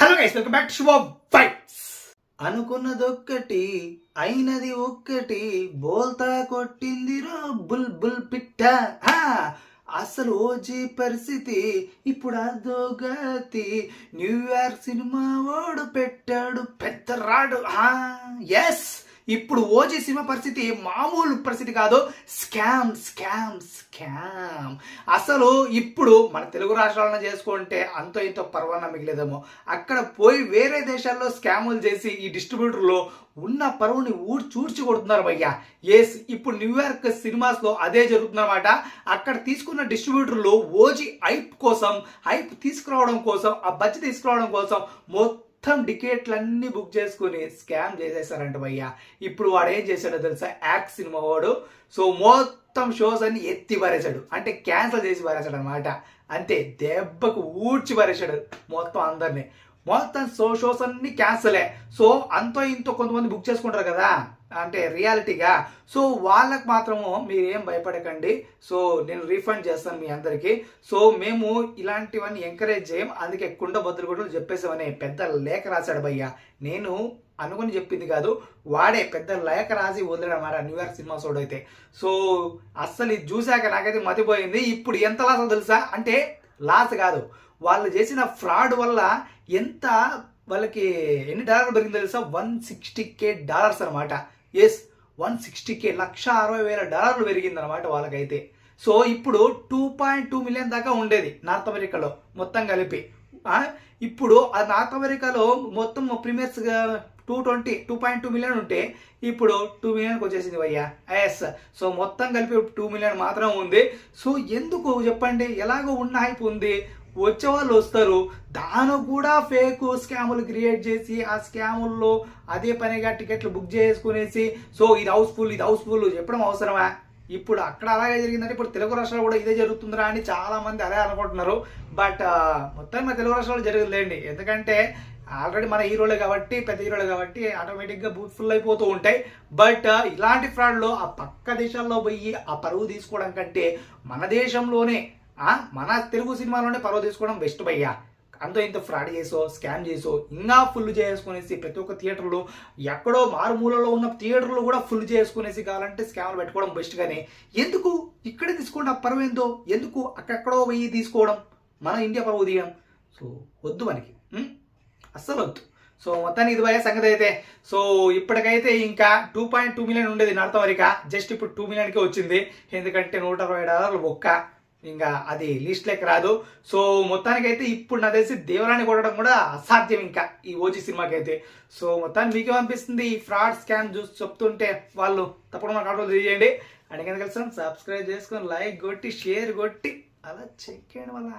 Hello guys welcome back to Shubha fights అనుకున్నదొక్కటి అయినది ఒక్కటి బోల్తా కొట్టింది రో బుల్ బుల్ పిట్ట. ఆ, అసలు ఓజీ పరిస్థితి ఇప్పుడు అదోగతి న్యూయార్క్ సినిమా ఓడు పెట్టాడు పెద్ద రాడు. ఎస్ ఇప్పుడు ఓజీ సినిమా పరిస్థితి మామూలు పరిస్థితి కాదు. Scam scam scam. అసలు ఇప్పుడు మన తెలుగు రాష్ట్రాలను చేసుకుంటే అంతో ఇంతో పర్వాన మిగిలేదేమో. అక్కడ పోయి వేరే దేశాల్లో స్కాములు చేసి ఈ డిస్ట్రిబ్యూటర్లు ఉన్న పరువుని ఊడ్చి చూడ్చి కొడుతున్నారు భయ్యా. ఎస్ ఇప్పుడు న్యూయార్క్ సినిమాస్లో అదే జరుగుతుందన్నమాట. అక్కడ తీసుకున్న డిస్ట్రిబ్యూటర్లు ఓజీ హైప్ కోసం హైప్ తీసుకురావడం కోసం ఆ బచ్చి తీసుకురావడం కోసం మొత్తం మొత్తం టికెట్లన్నీ బుక్ చేసుకుని స్కామ్ చేసేసారంట భయ్య. ఇప్పుడు వాడు ఏం చేశాడో తెలుసా? యాక్ట్ సినిమా వాడు. సో మొత్తం షోస్ అన్ని ఎత్తి పారేశాడు. అంటే క్యాన్సిల్ చేసి పారేశాడు అనమాట అంతే దెబ్బకు ఊడ్చి పారేశాడు మొత్తం అందరినీ. మొత్తం సో షోస్ అన్ని క్యాన్సలే సో అంతో ఇంతో కొంతమంది బుక్ చేసుకుంటారు కదా. అంటే రియాలిటీగా. సో వాళ్ళకు మాత్రము మీరేం భయపడకండి. సో నేను రీఫండ్ చేస్తాను మీ అందరికీ. సో మేము ఇలాంటివన్నీ ఎంకరేజ్ చేయం. అందుకే కుండ బదులు కూడా చెప్పేసామని పెద్ద లేఖ రాశాడు భయ్య. నేను అనుకుని చెప్పింది కాదు వాడే పెద్ద లేఖ రాసి వదిలేడు అన్నమాట న్యూయార్క్ సినిమా సోడైతే అయితే. సో అస్సలు ఇది చూశాక నాకైతే మతిపోయింది. ఇప్పుడు ఎంత లాస్ తెలుసా? అంటే లాస్ కాదు. వాళ్ళు చేసిన ఫ్రాడ్ వల్ల ఎంత వాళ్ళకి ఎన్ని డాలర్లు పెరిగింది తెలుసా? వన్ సిక్స్టీ కే డాలర్స్ అనమాట ఎస్ వన్ సిక్స్టీకే లక్ష అరవై వేల డాలర్లు పెరిగింది అనమాట వాళ్ళకైతే. సో ఇప్పుడు టూ పాయింట్ టూ మిలియన్ దాకా ఉండేది నార్త్ అమెరికాలో మొత్తం కలిపి. ఇప్పుడు ఆ నార్త్ అమెరికాలో మొత్తం premieres two twenty two point two million ఉంటే ఇప్పుడు టూ మిలియన్కి వచ్చేసింది భయ్యా. ఎస్ సో మొత్తం కలిపి టూ మిలియన్ మాత్రం ఉంది. సో ఎందుకు చెప్పండి? ఎలాగో ఉన్న హైప్ ఉంది. వచ్చే వాళ్ళు వస్తారు. దాని కూడా ఫేక్ స్కాములు క్రియేట్ చేసి ఆ స్కాముల్లో అదే పనిగా టికెట్లు బుక్ చేసుకునేసి సో ఇది హౌస్ఫుల్ ఇది హౌస్ఫుల్ చెప్పడం అవసరమా? ఇప్పుడు అక్కడ అలాగే జరిగిందంటే ఇప్పుడు తెలుగు రాష్ట్రాలు కూడా ఇదే జరుగుతుందిరా అని చాలా మంది అదే అనుకుంటున్నారు. బట్ మొత్తం మన తెలుగు రాష్ట్రాలు జరగదులేండి ఎందుకంటే ఆల్రెడీ మన హీరోలే కాబట్టి పెద్ద హీరోలే కాబట్టి ఆటోమేటిక్గా బూత్ ఫుల్ అయిపోతూ ఉంటాయి. బట్ ఇలాంటి ఫ్రాడ్లో ఆ పక్క దేశాల్లో పోయి ఆ పరువు తీసుకోవడం కంటే మన దేశంలోనే మన తెలుగు సినిమాలోనే పర్వ తీసుకోవడం బెస్ట్ భయ్యా. అంతో ఇంత ఫ్రాడ్ చేసో స్కామ్ చేసో ఇంకా ఫుల్ చేసుకునేసి ప్రతి ఒక్క థియేటర్లో ఎక్కడో మారుమూలలో ఉన్న థియేటర్లు కూడా ఫుల్ చేసుకునేసి కావాలంటే స్కామ్లు పెట్టుకోవడం బెస్ట్ కానీ ఎందుకు? ఇక్కడే తీసుకోండి ఆ పర్వం ఏందో? ఎందుకు అక్కడెక్కడో పోయి తీసుకోవడం? మన ఇండియా పర్వ తీయడం. సో వద్దు మనకి. అస్సలు వద్దు. సో మొత్తానికి ఇది పోయే సంగతి అయితే. సో ఇప్పటికైతే ఇంకా టూ పాయింట్ టూ మిలియన్ ఉండేది నడత వరకు జస్ట్ ఇప్పుడు టూ మిలియన్కే వచ్చింది. ఎందుకంటే నూట అరవై డాలర్లు ఒక్క ఇంకా అది లిస్ట్ లెక్క రాదు. సో మొత్తానికైతే ఇప్పుడు నా తెలిసి దేవరాన్ని కొట్టడం కూడా అసాధ్యం ఇంకా ఈ ఓజీ సినిమాకి అయితే సో మొత్తానికి మీకేమనిపిస్తుంది ఈ ఫ్రాడ్ స్కామ్ చూసి చెప్తుంటే వాళ్ళు తప్పకుండా నాకు ఆటోలు తెలియజేయండి అడిగిన కలిసి సబ్స్క్రైబ్ చేసుకొని లైక్ కొట్టి షేర్ కొట్టి అలా చెక్ చేయడం వల్ల